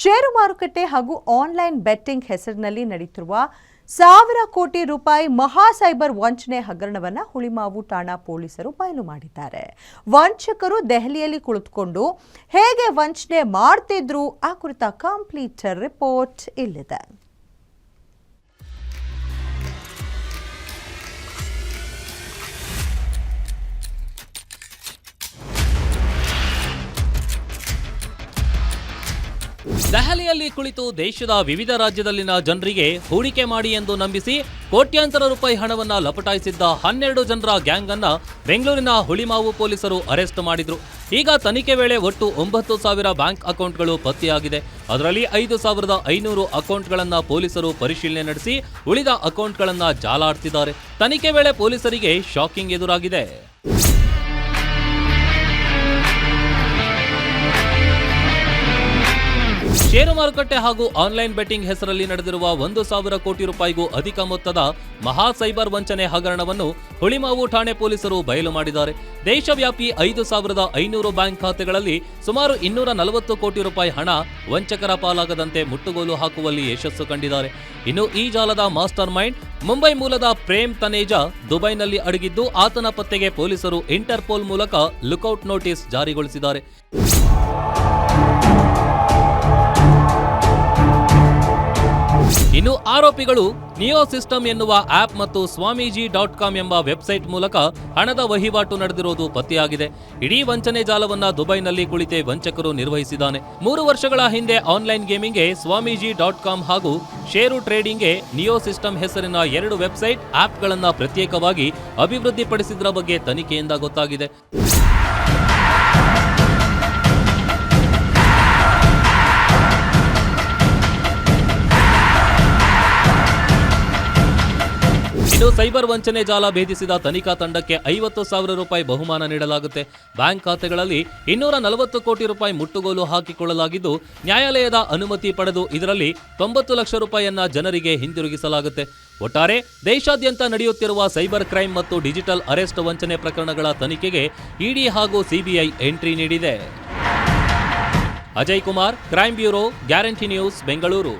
ಷೇರು ಮಾರುಕಟ್ಟೆ ಹಾಗೂ online betting ಹೆಸರಿನಲ್ಲಿ ನಡೆಯುತ್ತಿರುವ ಸಾವಿರ ಕೋಟಿ ರೂಪಾಯಿ ಮಹಾ ಸೈಬರ್ ವಂಚನೆ ಹಗರಣವನ್ನು ಹುಳಿಮಾವು ಠಾಣಾ ಪೊಲೀಸರು ಬಯಲು ಮಾಡಿದ್ದಾರೆ. ವಂಚಕರು ದೆಹಲಿಯಲ್ಲಿ ಕುಳಿತುಕೊಂಡು ಹೇಗೆ ವಂಚನೆ ಮಾಡ್ತಿದ್ರು, ಆ ಕುರಿತ ಕಂಪ್ಲೀಟ್ ರಿಪೋರ್ಟ್ ಇಲ್ಲಿದೆ. ದೆಹಲಿಯಲ್ಲಿ ಕುಳಿತು ದೇಶದ ವಿವಿಧ ರಾಜ್ಯದಲ್ಲಿನ ಜನರಿಗೆ ಹೂಡಿಕೆ ಮಾಡಿ ಎಂದು ನಂಬಿಸಿ ಕೋಟ್ಯಾಂತರ ರೂಪಾಯಿ ಹಣವನ್ನ ಲಪಟಾಯಿಸಿದ್ದ ಹನ್ನೆರಡು ಜನರ ಗ್ಯಾಂಗ್ ಅನ್ನ ಬೆಂಗಳೂರಿನ ಹುಳಿಮಾವು ಪೊಲೀಸರು ಅರೆಸ್ಟ್ ಮಾಡಿದ್ರು. ಈಗ ತನಿಖೆ ವೇಳೆ ಒಟ್ಟು ಒಂಬತ್ತು ಸಾವಿರ ಬ್ಯಾಂಕ್ ಅಕೌಂಟ್ಗಳು ಪತ್ತೆಯಾಗಿದೆ. ಅದರಲ್ಲಿ ಐದು ಸಾವಿರದ ಐನೂರು ಅಕೌಂಟ್ಗಳನ್ನ ಪೊಲೀಸರು ಪರಿಶೀಲನೆ ನಡೆಸಿ ಉಳಿದ ಅಕೌಂಟ್ಗಳನ್ನ ಜಾಲಾಡ್ತಿದ್ದಾರೆ. ತನಿಖೆ ವೇಳೆ ಪೊಲೀಸರಿಗೆ ಶಾಕಿಂಗ್ ಎದುರಾಗಿದೆ. ಷೇರು ಮಾರುಕಟ್ಟೆ ಹಾಗೂ ಆನ್ಲೈನ್ ಬೆಟ್ಟಿಂಗ್ ಹೆಸರಲ್ಲಿ ನಡೆದಿರುವ ಒಂದು ಸಾವಿರ ಕೋಟಿ ರೂಪಾಯಿಗೂ ಅಧಿಕ ಮೊತ್ತದ ಮಹಾ ಸೈಬರ್ ವಂಚನೆ ಹಗರಣವನ್ನು ಹುಳಿಮಾವು ಠಾಣೆ ಪೊಲೀಸರು ಬಯಲು ಮಾಡಿದ್ದಾರೆ. ದೇಶವ್ಯಾಪಿ ಐದು ಸಾವಿರದ ಐನೂರು ಬ್ಯಾಂಕ್ ಖಾತೆಗಳಲ್ಲಿ ಸುಮಾರು ಇನ್ನೂರ ನಲವತ್ತು ಕೋಟಿ ರೂಪಾಯಿ ಹಣ ವಂಚಕರ ಪಾಲಾಗದಂತೆ ಮುಟ್ಟುಗೋಲು ಹಾಕುವಲ್ಲಿ ಯಶಸ್ಸು ಕಂಡಿದ್ದಾರೆ. ಇನ್ನು ಈ ಜಾಲದ ಮಾಸ್ಟರ್ ಮೈಂಡ್ ಮುಂಬೈ ಮೂಲದ ಪ್ರೇಮ್ ತನೇಜಾ ದುಬೈನಲ್ಲಿ ಅಡಗಿದ್ದು ಆತನ ಪತ್ತೆಗೆ ಪೊಲೀಸರು ಇಂಟರ್ಪೋಲ್ ಮೂಲಕ ಲುಕೌಟ್ ನೋಟಿಸ್ ಜಾರಿಗೊಳಿಸಿದ್ದಾರೆ. ಆರೋಪಿಗಳು ನಿಯೋ ಸಿಸ್ಟಮ್ ಎನ್ನುವ ಆಪ್ ಮತ್ತು ಸ್ವಾಮೀಜಿ ಡಾಟ್ ಕಾಮ್ ಎಂಬ ವೆಬ್ಸೈಟ್ ಮೂಲಕ ಹಣದ ವಹಿವಾಟು ನಡೆದಿರುವುದು ಪತ್ತೆಯಾಗಿದೆ. ಇಡೀ ವಂಚನೆ ಜಾಲವನ್ನ ದುಬೈನಲ್ಲಿ ಕುಳಿತೇ ವಂಚಕರು ನಿರ್ವಹಿಸಿದ್ದಾನೆ. ಮೂರು ವರ್ಷಗಳ ಹಿಂದೆ ಆನ್ಲೈನ್ ಗೇಮಿಂಗ್ಗೆ ಸ್ವಾಮೀಜಿ ಡಾಟ್ ಕಾಮ್ ಹಾಗೂ ಷೇರು ಟ್ರೇಡಿಂಗ್ಗೆ ನಿಯೋ ಸಿಸ್ಟಮ್ ಹೆಸರಿನ ಎರಡು ವೆಬ್ಸೈಟ್ ಆಪ್ಗಳನ್ನು ಪ್ರತ್ಯೇಕವಾಗಿ ಅಭಿವೃದ್ಧಿಪಡಿಸಿದ್ರ ಬಗ್ಗೆ ತನಿಖೆಯಿಂದ ಗೊತ್ತಾಗಿದೆ. ಇನ್ನು ಸೈಬರ್ ವಂಚನೆ ಜಾಲ ಭೇದಿಸಿದ ತನಿಖಾ ತಂಡಕ್ಕೆ ಐವತ್ತು ಸಾವಿರ ರೂಪಾಯಿ ಬಹುಮಾನ ನೀಡಲಾಗುತ್ತೆ. ಬ್ಯಾಂಕ್ ಖಾತೆಗಳಲ್ಲಿ ಇನ್ನೂರ ನಲವತ್ತು ಕೋಟಿ ರೂಪಾಯಿ ಮುಟ್ಟುಗೋಲು ಹಾಕಿಕೊಳ್ಳಲಾಗಿದ್ದು, ನ್ಯಾಯಾಲಯದ ಅನುಮತಿ ಪಡೆದು ಇದರಲ್ಲಿ ತೊಂಬತ್ತು ಲಕ್ಷ ರೂಪಾಯಿಯನ್ನ ಜನರಿಗೆ ಹಿಂದಿರುಗಿಸಲಾಗುತ್ತೆ. ಒಟ್ಟಾರೆ, ದೇಶಾದ್ಯಂತ ನಡೆಯುತ್ತಿರುವ ಸೈಬರ್ ಕ್ರೈಮ್ ಮತ್ತು ಡಿಜಿಟಲ್ ಅರೆಸ್ಟ್ ವಂಚನೆ ಪ್ರಕರಣಗಳ ತನಿಖೆಗೆ ಇಡಿ ಹಾಗೂ ಸಿಬಿಐ ಎಂಟ್ರಿ ನೀಡಿದೆ. Ajay Kumar, crime bureau, guarantee news, Bengaluru.